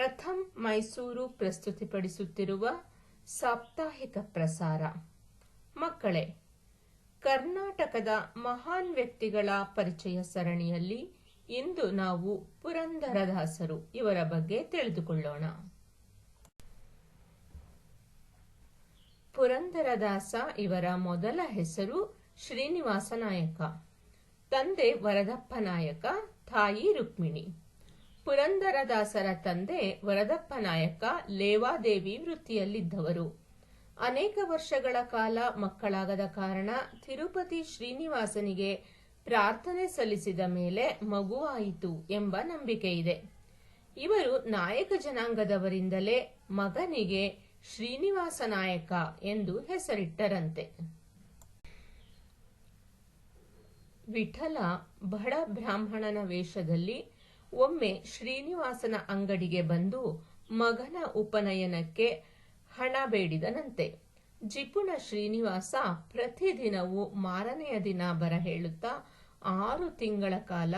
ಪ್ರಥಮ್ ಮೈಸೂರು ಪ್ರಸ್ತುತಿಪಡಿಸುತ್ತಿರುವ ಸಾಪ್ತಾಹಿಕ ಪ್ರಸಾರ ಮಕ್ಕಳೇ ಕರ್ನಾಟಕದ ಮಹಾನ್ ವ್ಯಕ್ತಿಗಳ ಪರಿಚಯ ಸರಣಿಯಲ್ಲಿ ಇಂದು ನಾವು ಪುರಂದರದಾಸರು ಇವರ ಬಗ್ಗೆ ತಿಳಿದುಕೊಳ್ಳೋಣ. ಪುರಂದರದಾಸ ಇವರ ಮೊದಲ ಹೆಸರು ಶ್ರೀನಿವಾಸ ನಾಯಕ. ತಂದೆ ವರದಪ್ಪ ನಾಯಕ, ತಾಯಿ ರುಕ್ಮಿಣಿ. ಪುರಂದರದಾಸರ ತಂದೆ ವರದಪ್ಪ ನಾಯಕ ಲೇವಾದೇವಿ ವೃತ್ತಿಯಲ್ಲಿದ್ದವರು. ಅನೇಕ ವರ್ಷಗಳ ಕಾಲ ಮಕ್ಕಳಾಗದ ಕಾರಣ ತಿರುಪತಿ ಶ್ರೀನಿವಾಸನಿಗೆ ಪ್ರಾರ್ಥನೆ ಸಲ್ಲಿಸಿದ ಮೇಲೆ ಮಗುವಾಯಿತು ಎಂಬ ನಂಬಿಕೆ ಇದೆ ಇವರು ನಾಯಕ ಜನಾಂಗದವರಿಂದಲೇ ಮಗನಿಗೆ ಶ್ರೀನಿವಾಸ ನಾಯಕ ಎಂದು ಹೆಸರಿಟ್ಟರಂತೆ. ವಿಠಲ ಬಡ ಬ್ರಾಹ್ಮಣನ ವೇಷದಲ್ಲಿ ಒಮ್ಮೆ ಶ್ರೀನಿವಾಸನ ಅಂಗಡಿಗೆ ಬಂದು ಮಗನ ಉಪನಯನಕ್ಕೆ ಹಣ ಬೇಡಿದನಂತೆ. ಜಿಪುಣ ಶ್ರೀನಿವಾಸ ಪ್ರತಿದಿನವೂ ಮಾರನೆಯ ದಿನ ಬರ ಹೇಳುತ್ತಾ ಆರು ತಿಂಗಳ ಕಾಲ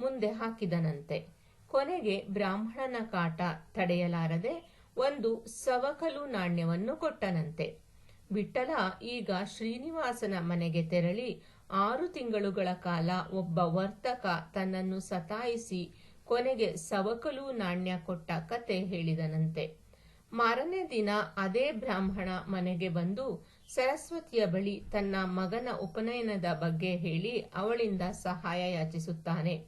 ಮುಂದೆ ಹಾಕಿದನಂತೆ. ಕೊನೆಗೆ ಬ್ರಾಹ್ಮಣನ ಕಾಟ ತಡೆಯಲಾರದೆ ಒಂದು ಸವಕಲು ನಾಣ್ಯವನ್ನು ಕೊಟ್ಟನಂತೆ. ವಿಠಲ ಈಗ ಶ್ರೀನಿವಾಸನ ಮನೆಗೆ ತೆರಳಿ ಆರು ತಿಂಗಳುಗಳ ಕಾಲ ಒಬ್ಬ ವರ್ತಕ ತನ್ನನ್ನು ಸತಾಯಿಸಿ ಕೊನೆಗೆ ಸವಕಲು ನಾಣ್ಯ ಕೊಟ್ಟ ಕತೆ ಹೇಳಿದನಂತೆ. ಮಾರನೇ ದಿನ ಅದೇ ಬ್ರಾಹ್ಮಣ ಮನೆಗೆ ಬಂದು ಸರಸ್ವತಿಯ ಬಳಿ ತನ್ನ ಮಗನ ಉಪನಯನದ ಬಗ್ಗೆ ಹೇಳಿ ಅವಳಿಂದ ಸಹಾಯ ಯಾಚಿಸುತ್ತಾನೆ.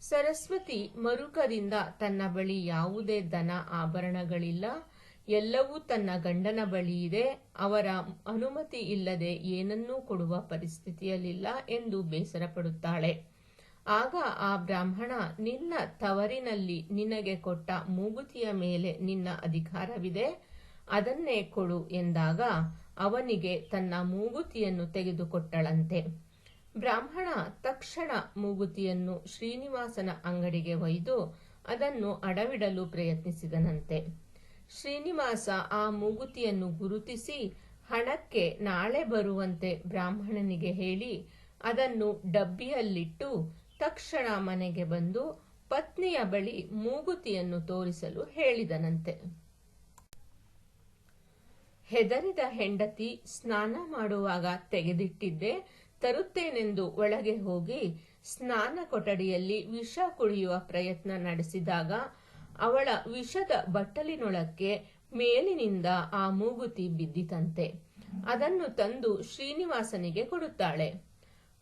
ಸರಸ್ವತಿ ಮರುಕದಿಂದ ತನ್ನ ಬಳಿ ಯಾವುದೇ ದನ ಆಭರಣಗಳಿಲ್ಲ. ಎಲ್ಲವೂ ತನ್ನ ಗಂಡನ ಬಳಿ ಇದೆ. ಅವರ ಅನುಮತಿ ಇಲ್ಲದೆ ಏನನ್ನೂ ಕೊಡುವ ಪರಿಸ್ಥಿತಿಯಲ್ಲಿಲ್ಲ ಎಂದು ಬೇಸರ ಪಡುತ್ತಾಳೆ ಆಗ ಆ ಬ್ರಾಹ್ಮಣ, ನಿನ್ನ ತವರಿನಲ್ಲಿ ನಿನಗೆ ಕೊಟ್ಟ ಮೂಗುತಿಯ ಮೇಲೆ ನಿನ್ನ ಅಧಿಕಾರವಿದೆ, ಅದನ್ನೇ ಕೊಡು ಎಂದಾಗ ಅವನಿಗೆ ತನ್ನ ಮೂಗುತಿಯನ್ನು ತೆಗೆದುಕೊಟ್ಟಳಂತೆ. ಬ್ರಾಹ್ಮಣ ತಕ್ಷಣ ಮೂಗುತಿಯನ್ನು ಶ್ರೀನಿವಾಸನ ಅಂಗಡಿಗೆ ಒಯ್ದು ಅದನ್ನು ಅಡವಿಡಲು ಪ್ರಯತ್ನಿಸಿದನಂತೆ. ಶ್ರೀನಿವಾಸ ಆ ಮೂಗುತಿಯನ್ನು ಗುರುತಿಸಿ ಹಣಕ್ಕೆ ನಾಳೆ ಬರುವಂತೆ ಬ್ರಾಹ್ಮಣನಿಗೆ ಹೇಳಿ, ಅದನ್ನು ಡಬ್ಬಿಯಲ್ಲಿಟ್ಟು ತಕ್ಷಣ ಮನೆಗೆ ಬಂದು ಪತ್ನಿಯ ಬಳಿ ಮೂಗುತಿಯನ್ನು ತೋರಿಸಲು ಹೇಳಿದನಂತೆ. ಹೆದರಿದ ಹೆಂಡತಿ ಸ್ನಾನ ಮಾಡುವಾಗ ತೆಗೆದಿಟ್ಟಿದ್ದೆ, ತರುತ್ತೇನೆಂದು ಒಳಗೆ ಹೋಗಿ ಸ್ನಾನ ಕೊಠಡಿಯಲ್ಲಿ ವಿಷ ಕುಡಿಯುವ ಪ್ರಯತ್ನ ನಡೆಸಿದಾಗ ಅವಳ ವಿಷದ ಬಟ್ಟಲಿನೊಳಕ್ಕೆ ಮೇಲಿನಿಂದ ಆ ಮೂಗುತಿ ಬಿದ್ದಿತಂತೆ. ಅದನ್ನು ತಂದು ಶ್ರೀನಿವಾಸನಿಗೆ ಕೊಡುತ್ತಾಳೆ.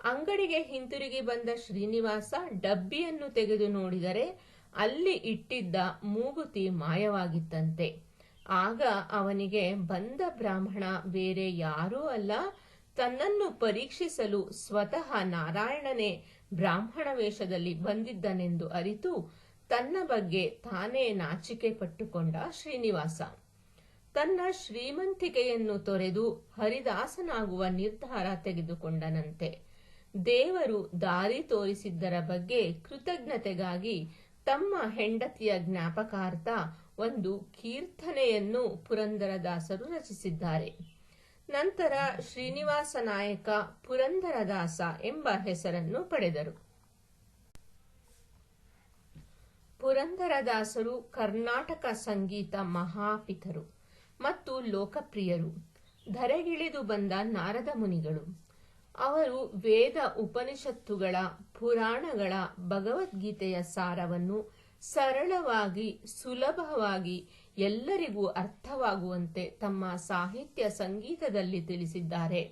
ಅಂಗಡಿಗೆ ಹಿಂತಿರುಗಿ ಬಂದ ಶ್ರೀನಿವಾಸ ಡಬ್ಬಿಯನ್ನು ತೆಗೆದು ನೋಡಿದರೆ ಅಲ್ಲಿ ಇಟ್ಟಿದ್ದ ಮೂಗುತಿ ಮಾಯವಾಗಿತ್ತಂತೆ. ಆಗ ಅವನಿಗೆ, ಬಂದ ಬ್ರಾಹ್ಮಣ ಬೇರೆ ಯಾರೂ ಅಲ್ಲ, ತನ್ನನ್ನು ಪರೀಕ್ಷಿಸಲು ಸ್ವತಃ ನಾರಾಯಣನೇ ಬ್ರಾಹ್ಮಣ ವೇಷದಲ್ಲಿ ಬಂದಿದ್ದನೆಂದು ಅರಿತು ತನ್ನ ಬಗ್ಗೆ ತಾನೇ ನಾಚಿಕೆ ಪಟ್ಟುಕೊಂಡ ಶ್ರೀನಿವಾಸ. ತನ್ನ ಶ್ರೀಮಂತಿಕೆಯನ್ನು ತೊರೆದು ಹರಿದಾಸನಾಗುವ ನಿರ್ಧಾರ ತೆಗೆದುಕೊಂಡನಂತೆ. ದೇವರು ದಾರಿ ತೋರಿಸಿದ್ದರ ಬಗ್ಗೆ ಕೃತಜ್ಞತೆಗಾಗಿ ತಮ್ಮ ಹೆಂಡತಿಯ ಜ್ಞಾಪಕಾರ್ಥ ಒಂದು ಕೀರ್ತನೆಯನ್ನು ಪುರಂದರದಾಸರು ರಚಿಸಿದ್ದಾರೆ. ನಂತರ ಶ್ರೀನಿವಾಸ ನಾಯಕ ಪುರಂದರದಾಸ ಎಂಬ ಹೆಸರನ್ನು ಪಡೆದರು. ಪುರಂದರದಾಸರು ಕರ್ನಾಟಕ ಸಂಗೀತ ಮಹಾಪಿತರು ಮತ್ತು ಲೋಕಪ್ರಿಯರು. ಧರೆಗಿಳಿದು ಬಂದ ನಾರದ ಮುನಿಗಳು. ಅವರು ವೇದ ಉಪನಿಷತ್ತುಗಳ ಪುರಾಣಗಳ ಭಗವದ್ಗೀತೆಯ ಸಾರವನ್ನು ಸರಳವಾಗಿ, ಸುಲಭವಾಗಿ ಎಲ್ಲರಿಗೂ ಅರ್ಥವಾಗುವಂತೆ ತಮ್ಮ ಸಾಹಿತ್ಯ ಸಂಗೀತದಲ್ಲಿ ತಿಳಿಸಿದ್ದಾರೆ.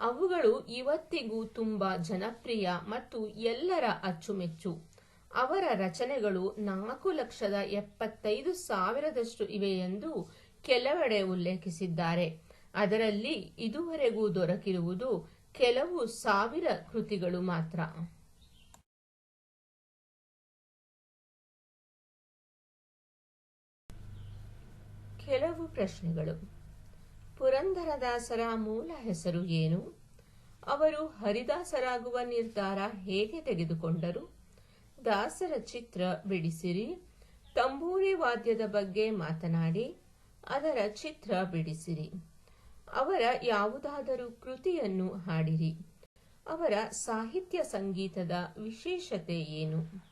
ಅವುಗಳು ಇವತ್ತಿಗೂ ತುಂಬಾ ಜನಪ್ರಿಯ ಮತ್ತು ಎಲ್ಲರ ಅಚ್ಚುಮೆಚ್ಚು. ಅವರ ರಚನೆಗಳು ನಾಲ್ಕು ಲಕ್ಷದ ಎಪ್ಪತ್ತೈದು ಸಾವಿರದಷ್ಟು ಇವೆ ಎಂದು ಕೆಲವೆಡೆ ಉಲ್ಲೇಖಿಸಿದ್ದಾರೆ. ಅದರಲ್ಲಿ ಇದುವರೆಗೂ ದೊರಕಿರುವುದು ಕೆಲವು ಸಾವಿರ ಕೃತಿಗಳು ಮಾತ್ರ. ಕೆಲವು ಪ್ರಶ್ನೆಗಳು. ಪುರಂದರದಾಸರ ಮೂಲ ಹೆಸರು ಏನು? ಅವರು ಹರಿದಾಸರಾಗುವ ನಿರ್ಧಾರ ಹೇಗೆ ತೆಗೆದುಕೊಂಡರು? ದಾಸರ ಚಿತ್ರ ಬಿಡಿಸಿರಿ, ತಂಬೂರಿ ವಾದ್ಯದ ಬಗ್ಗೆ ಮಾತನಾಡಿ, ಅದರ ಚಿತ್ರ ಬಿಡಿಸಿರಿ. ಅವರ ಯಾವುದಾದರೂ ಕೃತಿಯನ್ನು ಹಾಡಿರಿ. ಅವರ ಸಾಹಿತ್ಯ ಸಂಗೀತದ ವಿಶೇಷತೆ ಏನು?